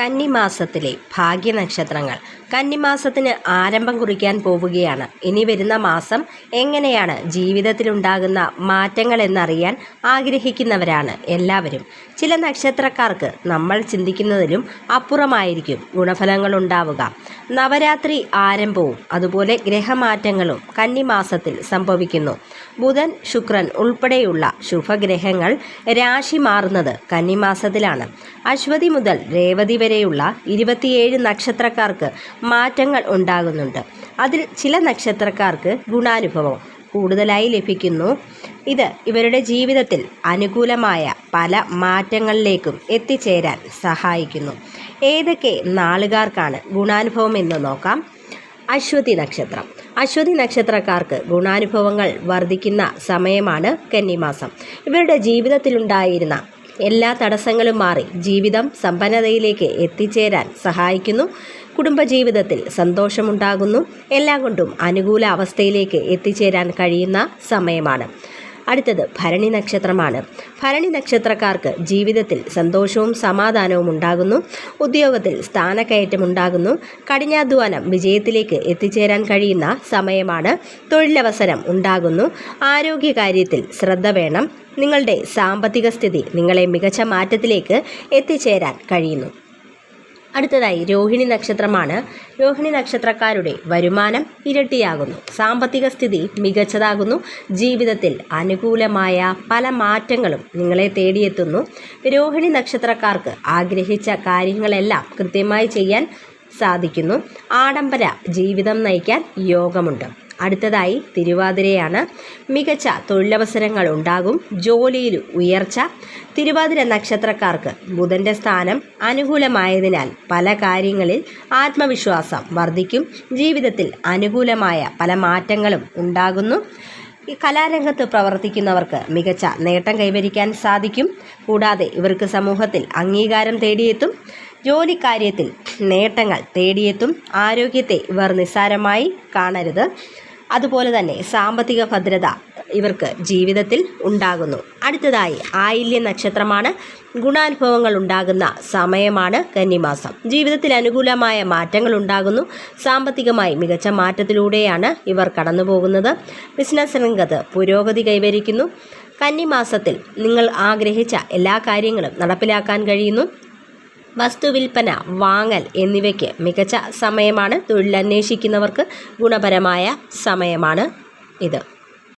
കന്നിമാസത്തിലെ ഭാഗ്യനക്ഷത്രങ്ങൾ. കന്നിമാസത്തിന് ആരംഭം കുറിക്കാൻ പോവുകയാണ്. ഇനി വരുന്ന മാസം എങ്ങനെയാണ് ജീവിതത്തിലുണ്ടാകുന്ന മാറ്റങ്ങൾ എന്നറിയാൻ ആഗ്രഹിക്കുന്നവരാണ് എല്ലാവരും. ചില നക്ഷത്രക്കാർക്ക് നമ്മൾ ചിന്തിക്കുന്നതിലും അപ്പുറമായിരിക്കും ഗുണഫലങ്ങൾ ഉണ്ടാവുക നവരാത്രി ആരംഭവും അതുപോലെ ഗ്രഹമാറ്റങ്ങളും കന്നിമാസത്തിൽ സംഭവിക്കുന്നു. ബുധൻ ശുക്രൻ ഉൾപ്പെടെയുള്ള ശുഭഗ്രഹങ്ങൾ രാശി മാറുന്നത് കന്നിമാസത്തിലാണ്. അശ്വതി മുതൽ രേവതി വരെയുള്ള ഇരുപത്തിയേഴ് നക്ഷത്രക്കാർക്ക് മാറ്റങ്ങൾ ഉണ്ടാകുന്നുണ്ട്. അതിൽ ചില നക്ഷത്രക്കാർക്ക് ഗുണാനുഭവം കൂടുതലായി ലഭിക്കുന്നു. ഇത് ഇവരുടെ ജീവിതത്തിൽ അനുകൂലമായ പല മാറ്റങ്ങളിലേക്കും എത്തിച്ചേരാൻ സഹായിക്കുന്നു. ഏതൊക്കെ നാളുകാർക്കാണ് ഗുണാനുഭവം എന്ന് നോക്കാം. അശ്വതി നക്ഷത്രം. അശ്വതി നക്ഷത്രക്കാർക്ക് ഗുണാനുഭവങ്ങൾ വർദ്ധിക്കുന്ന സമയമാണ് കന്നിമാസം. ഇവരുടെ ജീവിതത്തിലുണ്ടായിരുന്ന എല്ലാ തടസ്സങ്ങളും മാറി ജീവിതം സമ്പന്നതയിലേക്ക് എത്തിച്ചേരാൻ സഹായിക്കുന്നു. കുടുംബജീവിതത്തിൽ സന്തോഷമുണ്ടാകുന്നു. എല്ലാം കൊണ്ടും അനുകൂല അവസ്ഥയിലേക്ക് എത്തിച്ചേരാൻ കഴിയുന്ന സമയമാണ്. അടുത്തത് ഭരണി നക്ഷത്രമാണ്. ഭരണി നക്ഷത്രക്കാർക്ക് ജീവിതത്തിൽ സന്തോഷവും സമാധാനവും ഉണ്ടാകുന്നു. ഉദ്യോഗത്തിൽ സ്ഥാനക്കയറ്റം ഉണ്ടാകുന്നു. കഠിനാധ്വാനം വിജയത്തിലേക്ക് എത്തിച്ചേരാൻ കഴിയുന്ന സമയമാണ്. തൊഴിലവസരം ഉണ്ടാകുന്നു. ആരോഗ്യകാര്യത്തിൽ ശ്രദ്ധ വേണം. നിങ്ങളുടെ സാമ്പത്തിക സ്ഥിതി നിങ്ങളെ മികച്ച മാറ്റത്തിലേക്ക് എത്തിച്ചേരാൻ കഴിയുന്നു. അടുത്തതായി രോഹിണി നക്ഷത്രമാണ്. രോഹിണി നക്ഷത്രക്കാരുടെ വരുമാനം ഇരട്ടിയാകുന്നു. സാമ്പത്തിക സ്ഥിതി മികച്ചതാകുന്നു. ജീവിതത്തിൽ അനുകൂലമായ പല മാറ്റങ്ങളും നിങ്ങളെ തേടിയെത്തുന്നു. രോഹിണി നക്ഷത്രക്കാർക്ക് ആഗ്രഹിച്ച കാര്യങ്ങളെല്ലാം കൃത്യമായി ചെയ്യാൻ സാധിക്കുന്നു. ആഡംബര ജീവിതം നയിക്കാൻ യോഗമുണ്ട്. അടുത്തതായി തിരുവാതിരയാണ്. മികച്ച തൊഴിലവസരങ്ങൾ ഉണ്ടാകും. ജോലിയിൽ ഉയർച്ച. തിരുവാതിര നക്ഷത്രക്കാർക്ക് ബുധന്റെ സ്ഥാനം അനുകൂലമായതിനാൽ പല കാര്യങ്ങളിൽ ആത്മവിശ്വാസം വർദ്ധിക്കും. ജീവിതത്തിൽ അനുകൂലമായ പല മാറ്റങ്ങളും ഉണ്ടാകുന്നു. ഈ കലാരംഗത്ത് പ്രവർത്തിക്കുന്നവർക്ക് മികച്ച നേട്ടം കൈവരിക്കാൻ സാധിക്കും. കൂടാതെ ഇവർക്ക് സമൂഹത്തിൽ അംഗീകാരം തേടിയെത്തും. ജോലിക്കാര്യത്തിൽ നേട്ടങ്ങൾ തേടിയെത്തും. ആരോഗ്യത്തെ ഇവർ നിസ്സാരമായി കാണരുത്. അതുപോലെ തന്നെ സാമ്പത്തിക ഭദ്രത ഇവർക്ക് ജീവിതത്തിൽ ഉണ്ടാകുന്നു. അടുത്തതായി ആയില്യ നക്ഷത്രമാണ്. ഗുണാനുഭവങ്ങൾ ഉണ്ടാകുന്ന സമയമാണ് കന്നിമാസം. ജീവിതത്തിൽ അനുകൂലമായ മാറ്റങ്ങൾ ഉണ്ടാകുന്നു. സാമ്പത്തികമായി മികച്ച മാറ്റത്തിലൂടെയാണ് ഇവർ കടന്നു പോകുന്നത് ബിസിനസ് രംഗത്ത് പുരോഗതി കൈവരിക്കുന്നു. കന്നിമാസത്തിൽ നിങ്ങൾ ആഗ്രഹിച്ച എല്ലാ കാര്യങ്ങളും നടപ്പിലാക്കാൻ കഴിയുന്നു. വസ്തുവിൽപ്പന വാങ്ങൽ എന്നിവയ്ക്ക് മികച്ച സമയമാണ്. തൊഴിലന്വേഷിക്കുന്നവർക്ക് ഗുണപരമായ സമയമാണ് ഇത്.